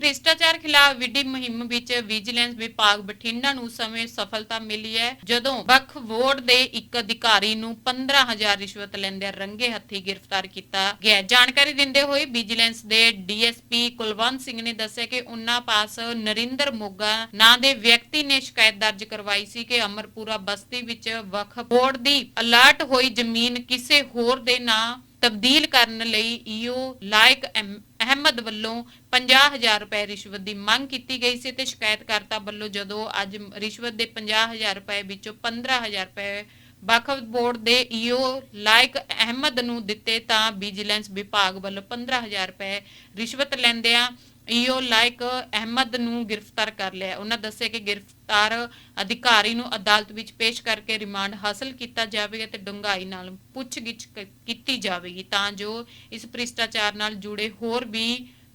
ਭ੍ਰਿਸ਼ਟਾਚਾਰ ਖਿਲਾਫ ਵਿੱਢੀ ਮੁਹਿੰਮ ਵਿੱਚ ਵਿਜੀਲੈਂਸ ਵਿਭਾਗ ਬਠਿੰਡਾ ਨੂੰ ਸਮੇਂ ਸਫਲਤਾ ਮਿਲੀ ਹੈ, ਜਦੋਂ ਵਕਫ ਬੋਰਡ ਦੇ ਇੱਕ ਅਧਿਕਾਰੀ ਨੂੰ 15000 ਰਿਸ਼ਵਤ ਲੈਂਦੇ ਰੰਗੇ ਹੱਥੀ ਗ੍ਰਿਫਤਾਰ ਕੀਤਾ ਗਿਆ। ਜਾਣਕਾਰੀ ਦਿੰਦੇ ਹੋਏ ਵਿਜੀਲੈਂਸ ਦੇ ਡੀਐਸਪੀ ਕੁਲਵੰਤ ਸਿੰਘ ਨੇ ਦੱਸਿਆ ਕਿ ਉਨ੍ਹਾਂ ਪਾਸ ਨਰਿੰਦਰ ਮੋਗਾ ਨਾਂ ਦੇ ਵਿਅਕਤੀ ਨੇ ਸ਼ਿਕਾਇਤ ਦਰਜ ਕਰਵਾਈ ਸੀ ਕਿ ਅਮਰਪੁਰਾ ਬਸਤੀ ਵਿੱਚ ਵੱਖ ਬੋਰਡ ਦੀ ਅਲਰਟ ਹੋਈ ਜ਼ਮੀਨ ਕਿਸੇ ਹੋਰ ਦੇ ਨਾਂ ਤਬਦੀਲ ਕਰਨ ਲਈ ਈਓ ਲਾਇਕ ਅਹਿਮਦ ਵੱਲੋਂ 50000 ਰੁਪਏ ਰਿਸ਼ਵਤ ਦੀ ਮੰਗ ਕੀਤੀ ਗਈ ਸੀ ਤੇ ਸ਼ਿਕਾਇਤਕਰਤਾ ਵੱਲੋਂ ਜਦੋਂ ਅੱਜ ਰਿਸ਼ਵਤ ਦੇ 50000 ਰੁਪਏ ਵਿੱਚੋਂ 15000 ਰੁਪਏ ਵਕਫ ਬੋਰਡ ਦੇ ਈਓ ਲਾਇਕ ਅਹਿਮਦ ਨੂੰ ਦਿੱਤੇ ਤਾਂ ਵਿਜੀਲੈਂਸ ਵਿਭਾਗ ਵੱਲੋਂ 15000 ਰੁਪਏ ਰਿਸ਼ਵਤ ਲੈਂਦਿਆਂ ਈਓ ਲਾਇਕ ਅਹਿਮਦ ਨੂੰ ਗ੍ਰਿਫਤਾਰ ਕਰ ਲਿਆ। ਉਹਨਾਂ ਦੱਸਿਆ ਕਿ ਗ੍ਰਿਫਤਾਰ ਅਧਿਕਾਰੀ ਨੂੰ ਅਦਾਲਤ ਵਿੱਚ ਪੇਸ਼ ਕਰਕੇ ਰਿਮਾਂਡ ਹਾਸਲ ਕੀਤਾ ਜਾਵੇਗਾ ਤੇ ਡੂੰਘਾਈ ਨਾਲ ਪੁੱਛਗਿੱਛ ਕੀਤੀ ਜਾਵੇਗੀ ਤਾਂ ਜੋ ਇਸ ਭ੍ਰਿਸ਼ਟਾਚਾਰ ਨਾਲ ਜੁੜੇ ਹੋਰ ਵੀ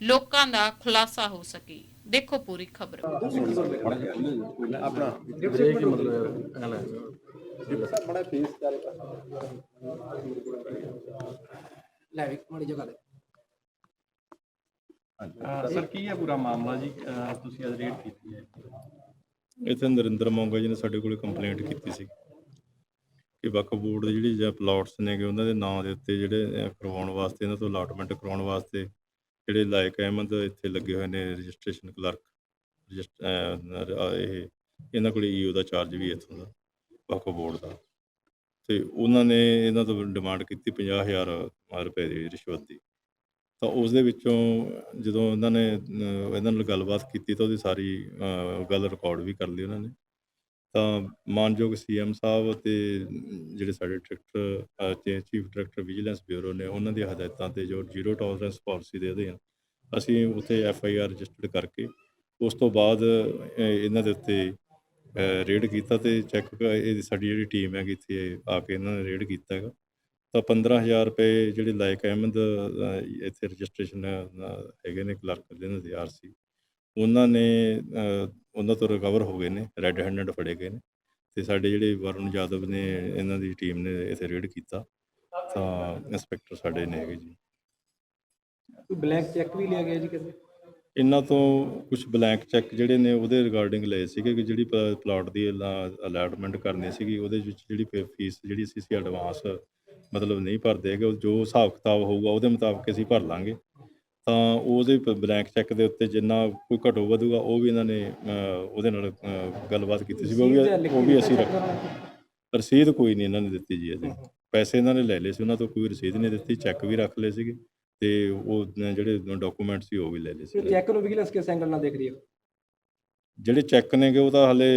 ਲੋਕਾਂ ਦਾ ਖੁਲਾਸਾ ਹੋ ਸਕੇ। ਦੇਖੋ ਪੂਰੀ ਖਬਰ। ਆਪਣਾ। ਬ੍ਰੇਕ ਹੀ ਮਤਲਬ ਐ ਲੈ ਬੜਾ ਫੇਸ ਕਰ ਲੈ ਵੀ ਮਾੜੀ ਜਗ੍ਹਾ ਦੇ ਅਹ ਸਰ, ਕੀ ਹੈ ਪੂਰਾ ਮਾਮਲਾ ਜੀ? ਤੁਸੀਂ ਅੱਜ ਰੇਡ ਕੀਤੀ ਹੈ। ਇੱਥੇ ਨਰਿੰਦਰ ਮੋਂਗਾ ਜੀ ਨੇ ਸਾਡੇ ਕੋਲ ਕੰਪਲੇਂਟ ਕੀਤੀ ਸੀ ਕਿ ਵਕਫ ਬੋਰਡ ਦੇ ਜਿਹੜੀ ਜਾਂ ਪਲਾਟਸ ਨੇਗੇ ਉਹਨਾਂ ਦੇ ਨਾਂ ਦੇ ਉੱਤੇ ਜਿਹੜੇ ਕਰਵਾਉਣ ਵਾਸਤੇ, ਇਹਨਾਂ ਤੋਂ ਅਲਾਟਮੈਂਟ ਕਰਾਉਣ ਵਾਸਤੇ ਜਿਹੜੇ ਲਾਇਕ ਅਹਿਮਦ ਇੱਥੇ ਲੱਗੇ ਹੋਏ ਨੇ ਰਜਿਸਟ੍ਰੇਸ਼ਨ ਕਲਰਕ ਰਜਿਸਟ- ਇਹ, ਇਹਨਾਂ ਕੋਲ ਈਓ ਦਾ ਚਾਰਜ ਵੀ ਇੱਥੋਂ ਦਾ ਵਕਫ ਬੋਰਡ ਦਾ। ਤੇ ਉਹਨਾਂ ਨੇ ਇਹਨਾਂ ਤੋਂ ਡਿਮਾਂਡ ਕੀਤੀ 50000 ਰੁਪਏ ਦੀ ਰਿਸ਼ਵਤ ਦੀ। ਤਾਂ ਉਸ ਦੇ ਵਿੱਚੋਂ ਜਦੋਂ ਇਹਨਾਂ ਨੇ ਇਹਨਾਂ ਨਾਲ ਗੱਲਬਾਤ ਕੀਤੀ ਤਾਂ ਉਹਦੀ ਸਾਰੀ ਗੱਲ ਰਿਕਾਰਡ ਵੀ ਕਰ ਲਈ ਉਹਨਾਂ ਨੇ। ਤਾਂ ਮਾਨਯੋਗ ਸੀਐਮ ਸਾਹਿਬ ਤੇ ਜਿਹੜੇ ਸਾਡੇ director chief director vigilance bureau ਨੇ, ਉਹਨਾਂ ਦੀ ਹਦਾਇਤਾਂ ਤੇ ਜੋ ਜ਼ੀਰੋ ਟੋਲਰੈਂਸ ਪਾਲਿਸੀ ਦੇ ਅਧੀਨ ਅਸੀਂ ਉੱਥੇ ਐਫ ਆਈ ਆਰ ਰਜਿਸਟਰਡ ਕਰਕੇ ਉਸ ਤੋਂ ਬਾਅਦ ਇਹਨਾਂ ਦੇ ਉੱਤੇ ਰੇਡ ਕੀਤਾ ਤੇ ਚੈੱਕ ਇਹ ਸਾਡੀ ਜਿਹੜੀ ਟੀਮ ਹੈਗੀ ਇੱਥੇ ਆ ਕੇ ਇਹਨਾਂ ਨੇ ਰੇਡ ਕੀਤਾ ਹੈਗਾ। ਤਾਂ 15000 ਰੁਪਏ ਜਿਹੜੇ ਲਾਇਕ ਅਹਿਮਦ ਅਹ, ਇੱਥੇ ਰਜਿਸਟ੍ਰੇਸ਼ਨ ਹੈਗੇ ਨੇ ਕਲਰਕ ਦੇ ਦੇ ਆਰਸੀ ਉਹਨਾਂ ਨੇ ਉਹਨਾਂ ਤੋਂ ਰਿਕਵਰ ਹੋ ਗਏ ਨੇ ਰੈੱਡ ਹੈਂਡਡ ਫੜੇ ਗਏ ਨੇ। ਤੇ ਸਾਡੇ ਜਿਹੜੇ ਵਰੁਣ ਯਾਦਵ ਨੇ ਇਹਨਾਂ ਦੀ ਟੀਮ ਨੇ ਇੱਥੇ ਰੇਡ ਕੀਤਾ। ਤਾਂ ਇੰਸਪੈਕਟਰ ਸਾਡੇ ਨੇ ਹੈਗੇ ਜੀ। ਕੋਈ ਬਲੈਂਕ ਚੈੱਕ ਵੀ ਲਿਆ ਗਿਆ ਜੀ ਕਿਸੇ? ਇਹਨਾਂ ਤੋਂ ਕੁਝ ਬਲੈਂਕ ਚੈੱਕ ਜਿਹੜੇ ਨੇ ਉਹਦੇ ਰਿਗਾਰਡਿੰਗ ਲਏ ਸੀਗੇ ਕਿ ਜਿਹੜੀ ਪਲਾਟ ਦੀ ਅਲਾਟਮੈਂਟ ਕਰਨੀ ਸੀਗੀ ਉਹਦੇ ਵਿੱਚ ਜਿਹੜੀ ਫੀਸ ਜਿਹੜੀ ਸੀ ਸੀ ਐਡਵਾਂਸ ਮਤਲਬ ਨਹੀਂ ਭਰਦੇ ਹੈਗੇ ਜੋ ਹਿਸਾਬ ਕਿਤਾਬ ਹੋਊਗਾ ਉਹਦੇ ਮੁਤਾਬਕ ਅਸੀਂ ਭਰ ਲਾਂਗੇ। ਤਾਂ ਉਹਦੇ ਬਲੈਂਕ ਚੈੱਕ ਦੇ ਉੱਤੇ ਜਿੰਨਾ ਕੋਈ ਘਟੋ ਵਧੂਗਾ ਉਹ ਵੀ ਇਹਨਾਂ ਨੇ ਉਹਦੇ ਨਾਲ ਗੱਲਬਾਤ ਕੀਤੀ ਸੀ ਉਹ ਵੀ ਉਹ ਵੀ ਅਸੀਂ ਰੱਖ ਰਸੀਦ ਕੋਈ ਨਹੀਂ ਇਹਨਾਂ ਨੇ ਦਿੱਤੀ ਜੀ ਅਜੇ। ਪੈਸੇ ਇਹਨਾਂ ਨੇ ਲੈ ਲਏ ਸੀ ਉਹਨਾਂ ਤੋਂ ਕੋਈ ਰਸੀਦ ਨਹੀਂ ਦਿੱਤੀ ਚੈੱਕ ਵੀ ਰੱਖ ਲਏ ਸੀਗੇ ਤੇ ਉਹ ਜਿਹੜੇ ਡਾਕੂਮੈਂਟ ਸੀ ਉਹ ਵੀ ਲੈ ਲਏ ਸੀ ਚੈੱਕ ਨੂੰ ਵਿਜੀਲੈਂਸ ਕਿਸ ਐਂਗਲ ਨਾਲ ਦੇਖ ਰਹੀ ਹੈ? ਜਿਹੜੇ ਚੈੱਕ ਨੇਗੇ ਉਹ ਤਾਂ ਹਲੇ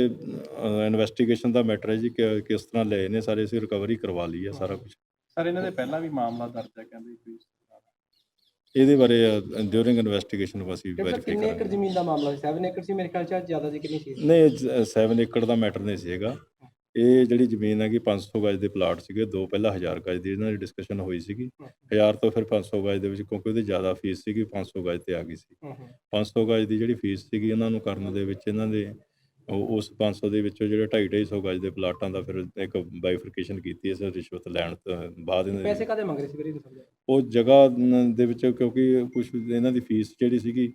ਇਨਵੈਸਟੀਗੇਸ਼ਨ ਦਾ ਮੈਟਰ ਹੈ ਜੀ ਕਿ ਕਿਸ ਤਰ੍ਹਾਂ ਲਏ ਨੇ ਸਾਰੇ ਅਸੀਂ ਰਿਕਵਰੀ ਕਰਵਾ ਲਈ ਹੈ ਸਾਰਾ ਕੁਝ ਸਰ ਇਹਨਾਂ ਦੇ ਪਹਿਲਾਂ ਵੀ ਮਾਮਲਾ ਦਰਜ ਹੈ ਕਹਿੰਦੇ ਕੋਈ ਇਸ ਤਰ੍ਹਾਂ ਦਾ। ਇਹਦੇ ਬਾਰੇ ਡਿਊਰਿੰਗ ਇਨਵੈਸਟੀਗੇਸ਼ਨ ਅਸੀਂ ਸਰ ਵੈਰੀਫਾਈ ਕਿੰਨੇ ਏਕੜ ਕਰਾਂਗੇ ਜ਼ਮੀਨ ਦਾ ਮਾਮਲਾ ਸੀ? 7 ਏਕੜ ਸੀ ਮੇਰੇ ਖਿਆਲ ਚ ਜ਼ਿਆਦਾ ਸੀ ਕਿੰਨੀ ਸੀ? ਨਹੀਂ 7 ਏਕੜ ਦਾ ਮੈਟਰ ਨਹੀਂ ਸੀਗਾ ਇਹ ਜਿਹੜੀ ਜ਼ਮੀਨ ਹੈਗੀ 500 ਗਜ ਦੇ ਪਲਾਟ ਸੀਗੇ ਦੋ ਪਹਿਲਾਂ 1000 ਗਜ ਦੀ ਇਹਨਾਂ ਦੀ ਡਿਸਕਸ਼ਨ ਹੋਈ ਸੀਗੀ। 1000 ਤੋਂ ਫਿਰ 500 ਗਜ ਦੇ ਵਿੱਚ ਕਿਉਂਕਿ ਉਹਦੀ ਜ਼ਿਆਦਾ ਫੀਸ ਸੀਗੀ 500 ਗਜ ਤੇ ਆ ਗਈ ਸੀ। 500 ਗਜ ਦੀ ਜਿਹੜੀ ਫੀਸ ਸੀਗੀ ਇਹਨਾਂ ਨੂੰ ਕਰਨ ਦੇ ਵਿੱਚ ਇਹਨਾਂ ਦੇ ਉਹ- ਉਸ 500 ਦੇ ਵਿੱਚੋਂ ਜਿਹੜੇ 2.5 250 ਗਜ ਦੇ ਪਲਾਟਾਂ ਦਾ ਫਿਰ ਇੱਕ ਬਾਈਫਰਕੇਸ਼ਨ ਕੀਤੀ ਇਸ ਰਿਸ਼ਵਤ ਲੈਣ ਤੋਂ ਬਾਅਦ ਇਹਨਾਂ ਪੈਸੇ ਕਾਦੇ ਮੰਗ ਰਹੇ ਸੀ ਵੀਰੇ ਦੱਸੋ ਉਹ ਜਗ੍ਹਾ ਦੇ ਵਿੱਚ ਕਿਉਂਕਿ ਕੁਝ ਇਹਨਾਂ ਦੀ ਫੀਸ ਜਿਹੜੀ ਸੀਗੀ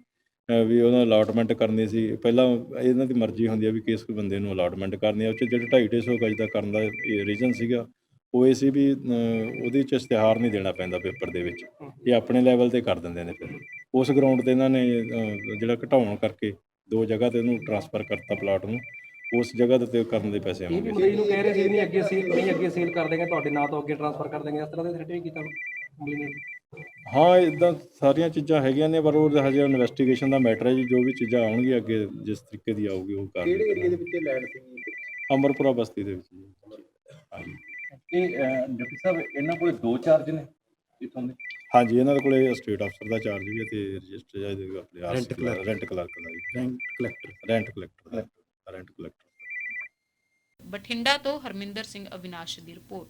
ਵੀ ਉਹਨਾਂ ਅਲਾਟਮੈਂਟ ਕਰਨੀ ਸੀ। ਪਹਿਲਾਂ ਇਹਨਾਂ ਦੀ ਮਰਜ਼ੀ ਹੁੰਦੀ ਹੈ ਵੀ ਕਿਸ ਬੰਦੇ ਨੂੰ ਅਲਾਟਮੈਂਟ ਕਰਨੀ ਹੈ ਉਹ 'ਚ ਜਿਹੜੇ 2.5 250 ਗਜ ਦਾ ਕਰਨ ਦਾ ਰੀਜ਼ਨ ਸੀਗਾ ਉਹ ਇਹ ਸੀ ਵੀ ਉਹਦੇ 'ਚ ਇਸ਼ਤਿਹਾਰ ਨਹੀਂ ਦੇਣਾ ਪੈਂਦਾ ਪੇਪਰ ਦੇ ਵਿੱਚ। ਇਹ ਆਪਣੇ ਲੈਵਲ ਤੇ ਕਰ ਦਿੰਦੇ ਨੇ ਫਿਰ। ਉਸ ਗਰਾਊਂਡ ਤੇ ਇਹਨਾਂ ਨੇ ਜਿਹੜਾ ਘਟਾਉਣ ਕਰਕੇ ਦੋ ਜਗ੍ਹਾ ਤੇ ਉਹਨੂੰ ਟਰਾਂਸਫਰ ਕਰਤਾ ਪਲਾਟ ਨੂੰ ਉਸ ਜਗ੍ਹਾ ਦੇ ਤੇ ਕਰਨ ਦੇ ਪੈਸੇ ਇਹ ਵੀ ਨੂੰ ਕਹਿ ਰਹੇ ਸੀ ਨਹੀਂ ਅੱਗੇ ਸੇਲ ਨਹੀਂ ਅੱਗੇ ਸੇਲ ਕਰ ਦੇਗੇ ਤੁਹਾਡੇ ਨਾਂ ਤੋਂ ਅੱਗੇ ਟ੍ਰਾਂਸਫਰ ਕਰ ਦੇਗੇ ਇਸ ਤਰ੍ਹਾਂ ਦੇ ਥ੍ਰੈਟ ਵੀ ਕੀਤਾ ਕੰਪਨੀ ਨੇ। ਹਾਂ ਇਦਾਂ ਸਾਰੀਆਂ ਚੀਜ਼ਾਂ ਹੈਗੀਆਂ ਨੇ ਪਰ ਉਹ ਹਜੇ ਇਨਵੈਸਟੀਗੇਸ਼ਨ ਦਾ ਮੈਟਰ ਹੈ ਜੀ ਜੋ ਵੀ ਚੀਜ਼ਾਂ ਆਉਣਗੀਆਂ ਅੱਗੇ ਜਿਸ ਤਰੀਕੇ ਦੀ ਆਊਗੀ ਉਹ ਕਰ ਕਿਹੜੇ ਏਰੀਆ ਦੇ ਵਿੱਚ ਲੈਂਡ ਸੀ ਅਮਰਪੁਰਾ ਬਸਤੀ ਦੇ ਵਿੱਚ ਜੀ। ਹਾਂਜੀ। ਇਹ ਡਿਪਟੀ ਸਾਹਿਬ ਇਹਨਾਂ ਕੋਲੇ ਦੋ ਚਾਰਜ ਨੇ ਇਥੋਂ ਦੇ। ਹਾਂਜੀ ਇਹਨਾਂ ਦੇ ਕੋਲੇ ਸਟੇਟ ਅਫਸਰ ਦਾ ਚਾਰਜ ਵੀ ਹੈ ਤੇ ਰਜਿਸਟਰ ਜਾਂ ਇਹਦੇ ਆਪਣੇ clerk। ਰੈਂਟ ਕਲਰਕ ਦਾ ਵੀ। ਰੈਂਕ ਕਲੈਕਟਰ ਰੈਂਟ ਕਲੈਕਟਰ ਦਾ। ਰੈਂਟ ਕਲੈਕਟਰ ਬਠਿੰਡਾ ਤੋਂ ਹਰਮਿੰਦਰ ਸਿੰਘ ਅਵਿਨਾਸ਼ ਦੀ ਰਿਪੋਰਟ